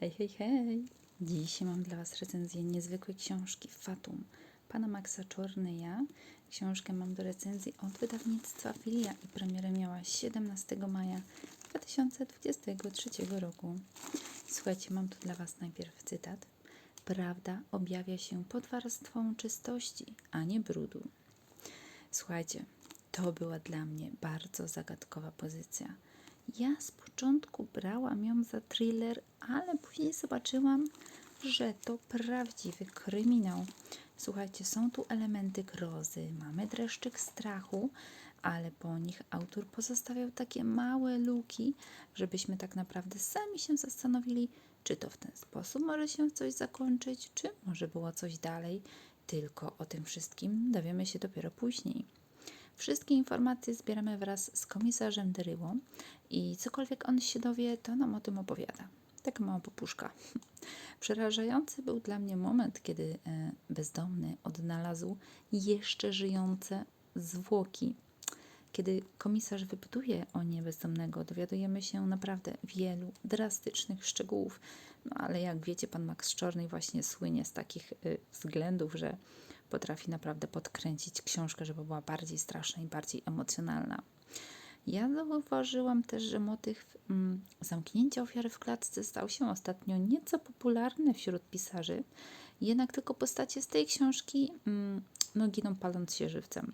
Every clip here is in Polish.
Hej, hej, hej! Dziś mam dla Was recenzję niezwykłej książki Fatum pana Maxa Czorneya. Książkę mam do recenzji od wydawnictwa Filia i premierę miała 17 maja 2023 roku. Słuchajcie, mam tu dla Was najpierw cytat. Prawda objawia się pod warstwą czystości, a nie brudu. Słuchajcie, to była dla mnie bardzo zagadkowa pozycja. Ja z początku brałam ją za thriller, ale później zobaczyłam, że to prawdziwy kryminał. Słuchajcie, są tu elementy grozy, mamy dreszczyk strachu, ale po nich autor pozostawiał takie małe luki, żebyśmy tak naprawdę sami się zastanowili, czy to w ten sposób może się coś zakończyć, czy może było coś dalej. Tylko o tym wszystkim dowiemy się dopiero później. Wszystkie informacje zbieramy wraz z komisarzem Deryłą i cokolwiek on się dowie, to nam o tym opowiada. Taka mała popuszka. Przerażający był dla mnie moment, kiedy e, bezdomny odnalazł jeszcze żyjące zwłoki. Kiedy komisarz wypytuje o nie bezdomnego, dowiadujemy się naprawdę wielu drastycznych szczegółów. No ale jak wiecie, pan Max Czorny właśnie słynie z takich y, względów, że potrafi naprawdę podkręcić książkę, żeby była bardziej straszna i bardziej emocjonalna. Ja zauważyłam też, że motyw mm, zamknięcia ofiary w klatce stał się ostatnio nieco popularny wśród pisarzy, jednak tylko postacie z tej książki mm, no, giną paląc się żywcem.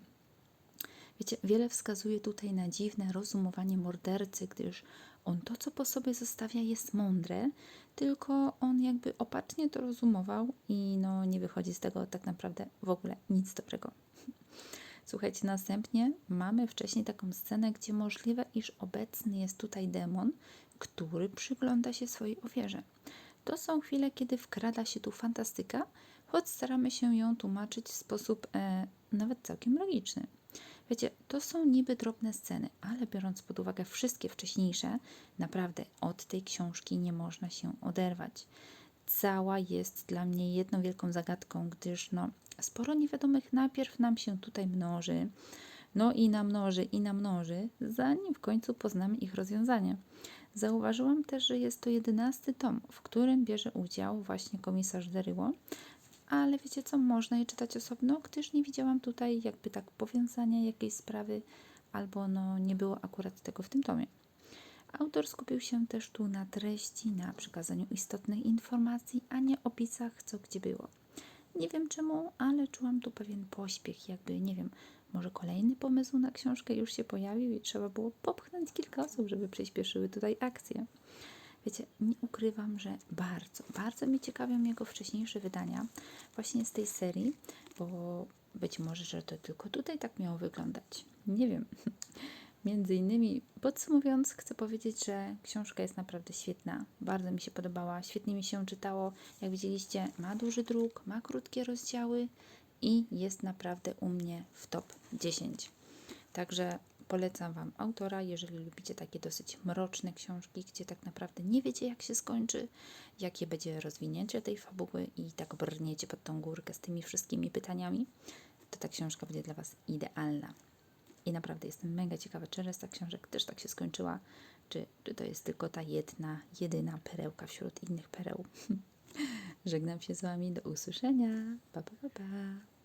Wiecie, wiele wskazuje tutaj na dziwne rozumowanie mordercy, gdyż on to, co po sobie zostawia, jest mądre, tylko on jakby opacznie to rozumował i no nie wychodzi z tego tak naprawdę w ogóle nic dobrego. Słuchajcie, następnie mamy wcześniej taką scenę, gdzie możliwe, iż obecny jest tutaj demon, który przygląda się swojej ofierze. To są chwile, kiedy wkrada się tu fantastyka, choć staramy się ją tłumaczyć w sposób e, nawet całkiem logiczny. Wiecie, to są niby drobne sceny, ale biorąc pod uwagę wszystkie wcześniejsze, naprawdę od tej książki nie można się oderwać. Cała jest dla mnie jedną wielką zagadką, gdyż no, sporo niewiadomych najpierw nam się tutaj mnoży, no i namnoży, i namnoży, zanim w końcu poznamy ich rozwiązanie. Zauważyłam też, że jest to jedenasty tom, w którym bierze udział właśnie komisarz Deryło, ale wiecie co, można je czytać osobno, gdyż nie widziałam tutaj jakby tak powiązania jakiejś sprawy, albo no nie było akurat tego w tym tomie. Autor skupił się też tu na treści, na przekazaniu istotnych informacji, a nie opisach, co gdzie było. Nie wiem czemu, ale czułam tu pewien pośpiech, jakby, nie wiem, może kolejny pomysł na książkę już się pojawił i trzeba było popchnąć kilka osób, żeby przyspieszyły tutaj akcję. Wiecie, nie ukrywam, że bardzo, bardzo mi ciekawią jego wcześniejsze wydania właśnie z tej serii, bo być może, że to tylko tutaj tak miało wyglądać. Nie wiem. Między innymi podsumowując, chcę powiedzieć, że książka jest naprawdę świetna. Bardzo mi się podobała, świetnie mi się czytało. Jak widzieliście, ma duży druk, ma krótkie rozdziały i jest naprawdę u mnie w top 10. Także polecam Wam autora, jeżeli lubicie takie dosyć mroczne książki, gdzie tak naprawdę nie wiecie, jak się skończy, jakie będzie rozwinięcie tej fabuły i tak brniecie pod tą górkę z tymi wszystkimi pytaniami, to ta książka będzie dla Was idealna. I naprawdę jestem mega ciekawa, czy reszta książek też tak się skończyła, czy, czy to jest tylko ta jedna, jedyna perełka wśród innych pereł. Żegnam się z Wami, do usłyszenia. Pa, pa, pa.